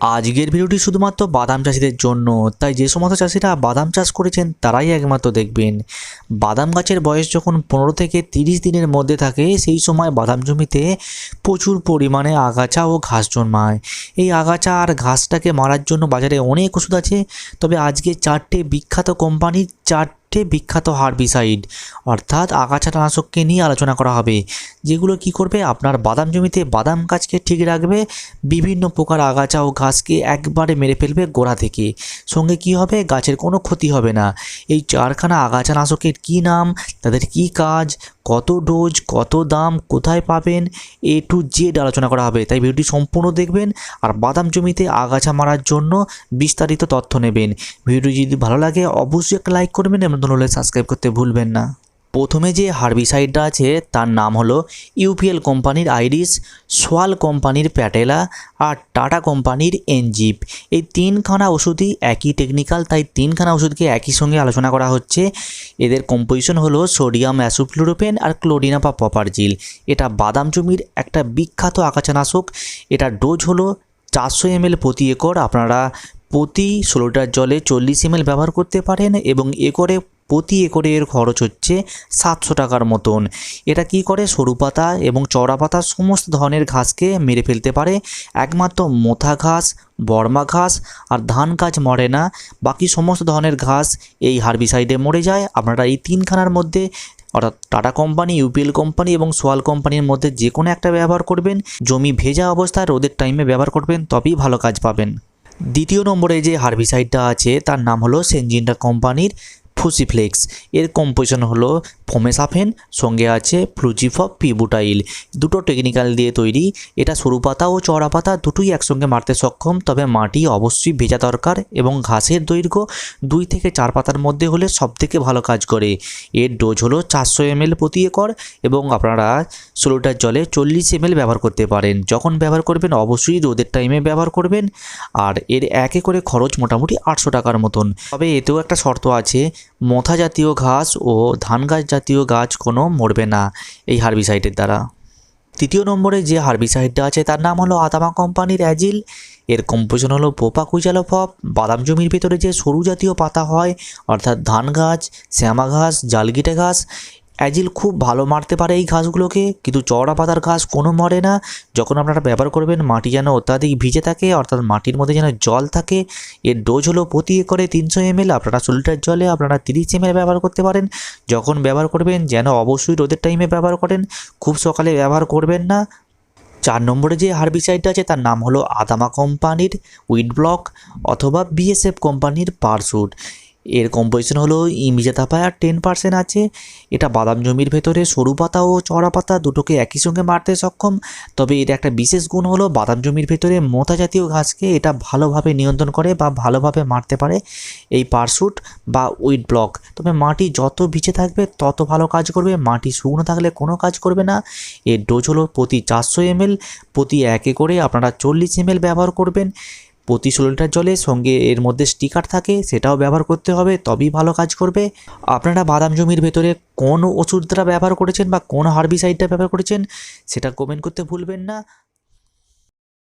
আজকের ভিডিওটি শুধুমাত্র বাদাম চাষিদের জন্য, তাই যে সমস্ত চাষিরা বাদাম চাষ করেছেন তারাই একমাত্র দেখবেন। বাদাম গাছের বয়স যখন পনেরো থেকে তিরিশ দিনের মধ্যে থাকে, সেই সময় বাদাম জমিতে প্রচুর পরিমাণে আগাছা ও ঘাস জন্মায়। এই আগাছা আর ঘাসটাকে মারার জন্য বাজারে অনেক ওষুধ আছে, তবে আজকে চারটে বিখ্যাত কোম্পানির চারটে বিখ্যাত হার্বিসাইড। অর্থাৎ আগাছানাশককে নিয়ে আলোচনা করা হবে, যেগুলো কি করবে? আপনার বাদাম জমিতে বাদাম গাছকে ঠিক রাখবে, বিভিন্ন প্রকার আগাছা ও ঘাসকে একবারে মেরে ফেলবে গোড়া থেকে। সঙ্গে কি হবে? গাছের কোনো ক্ষতি হবে না। এই চারখানা আগাছানাশকের কী নাম? তাদের কি কাজ? কত ডোজ? কত দাম? কোথায় পাবেন? এ টু জেড আলোচনা করা হবে। তাই ভিডিওটি সম্পূর্ণ দেখবেন আর বাদাম জমিতে আগাছা মারার জন্য বিস্তারিত তথ্য নেবেন। ভিডিও যদি ভালো লাগে, অবশ্যই একটা লাইক করবেন এবং হলে সাবস্ক্রাইব করতে ভুলবেন না। প্রথমে যে হার্বিসাইডটা আছে, তার নাম হলো ইউপিএল কোম্পানির আইরিস, সোয়াল কোম্পানির প্যাটেলা আর টাটা কোম্পানির এনজিপ। এই তিনখানা ওষুধই একই টেকনিক্যাল তাই তিনখানা ওষুধকে একই সঙ্গে আলোচনা করা হচ্ছে। এদের কম্পোজিশন হলো সোডিয়াম অ্যাসোফ্লুরোপেন আর ক্লোরিনা বা পপারজিল এটা বাদাম জমির একটা বিখ্যাত আগাছানাশক এটার ডোজ হলো চারশো এমএল প্রতি একর। আপনারা প্রতি ষোলোটার জলে চল্লিশ এমএল ব্যবহার করতে পারেন এবং একরে প্রতি একরে এর খরচ হচ্ছে সাতশো টাকার মতন। এটা কি করে? সরু পাতা এবং চওড়া পাতা সমস্ত ধরনের ঘাসকে মেরে ফেলতে পারে। একমাত্র মোথা ঘাস, বর্মা ঘাস আর ধান গাছ মরে না। বাকি সমস্ত ধরনের ঘাস এই হার্বিসাইডে মরে যায়। আপনারা এই তিনখানার মধ্যে, অর্থাৎ টাটা কোম্পানি, ইউপিএল কোম্পানি এবং সোয়াল কোম্পানির মধ্যে যে কোনো একটা ব্যবহার করবেন। জমি ভেজা অবস্থায় রোদের টাইমে ব্যবহার করবেন, তবেই ভালো কাজ পাবেন। দ্বিতীয় নম্বরে যে হার্বিসাইডটা আছে, তার নাম হলো সেনজিনটা কোম্পানির ফুসিফ্লেক্স এর কম্পোজিশন হলো ফোমেসাফেন সঙ্গে আছে ফ্লুজিফপ পিবুটাইল দুটো টেকনিক্যাল দিয়ে তৈরি। এটা সরু পাতা ও চড়া পাতা দুটোই একসঙ্গে মারতে সক্ষম, তবে মাটি অবশ্যই ভেজা দরকার এবং ঘাসের দৈর্ঘ্য দুই থেকে চার পাতার মধ্যে হলে সবথেকে ভালো কাজ করে। এর ডোজ হলো চারশো এমএল প্রতি একর এবং আপনারা ষোলোটার জলে চল্লিশ এমএল ব্যবহার করতে পারেন। যখন ব্যবহার করবেন, অবশ্যই রোদের টাইমে ব্যবহার করবেন। আর এর একে করে খরচ মোটামুটি আটশো টাকার মতন। তবে এতেও একটা শর্ত আছে মোথা জাতীয় ঘাস ও ধান গাছ জাতীয় গাছ কোনো মরবে না, এই হার্বিসাইটের দ্বারা। তৃতীয় নম্বরে যে হার্বিসাইডটা আছে তার নাম হলো আদামা কোম্পানির অ্যাজিল। এর কম্পোজিশন হলো পোপা কুচালো ফপ বাদাম জমির ভিতরে যে সরু জাতীয় পাতা হয়, অর্থাৎ ধান গাছ শ্যামা ঘাস জালগিটে ঘাস অ্যাজিল খুব ভালো মারতে পারে এই ঘাসগুলোকে, কিন্তু চওড়া পাতার ঘাস কোনো মরে না। যখন আপনারা ব্যবহার করবেন, মাটি যেন অত্যাধিক ভিজে থাকে, অর্থাৎ মাটির মধ্যে যেন জল থাকে, এর ডোজ হলো প্রতি একরে তিনশো এমএল, আপনারা ষোলো লিটার জলে আপনারা তিরিশ এমএল ব্যবহার করতে পারেন। যখন ব্যবহার করবেন, যেন অবশ্যই রোদের টাইমে ব্যবহার করেন, খুব সকালে ব্যবহার করবেন না। চার নম্বরে যে হার্বিসাইডটা আছে, তার নাম হলো আদামা কোম্পানির উইড ব্লক অথবা বিএসএফ কোম্পানির পারসুট এর কম্পোজিশন হলো ইমিজাতাপায়ার টেন পার্সেন্ট আছে। এটা বাদাম জমির ভেতরে সরু পাতা ও চড়া পাতা দুটোকে একই সঙ্গে মারতে সক্ষম। তবে এর একটা বিশেষ গুণ হলো বাদাম জমির ভেতরে মোতা জাতীয় ঘাসকে এটা ভালোভাবে নিয়ন্ত্রণ করে বা ভালোভাবে মারতে পারে। এই পারসুট বা উইড ব্লক, তবে মাটি যত ভিজে থাকবে, তত ভালো কাজ করবে। মাটি শুকনো থাকলে কোনো কাজ করবে না। এর ডোজ হলো প্রতি চারশো এমএল প্রতি একে করে আপনারা চল্লিশ এমএল ব্যবহার করবেন। প্রতি ষোলো লিটার জলে সঙ্গে এর মধ্যে স্টিকার থাকে, সেটাও ব্যবহার করতে হবে, তবেই ভালো কাজ করবে। আপনারা বাদাম জমির ভেতরে কোন ওষুধটা ব্যবহার করেছেন বা কোন হার্বিসাইডটা ব্যবহার করেছেন, সেটা কমেন্ট করতে ভুলবেন না।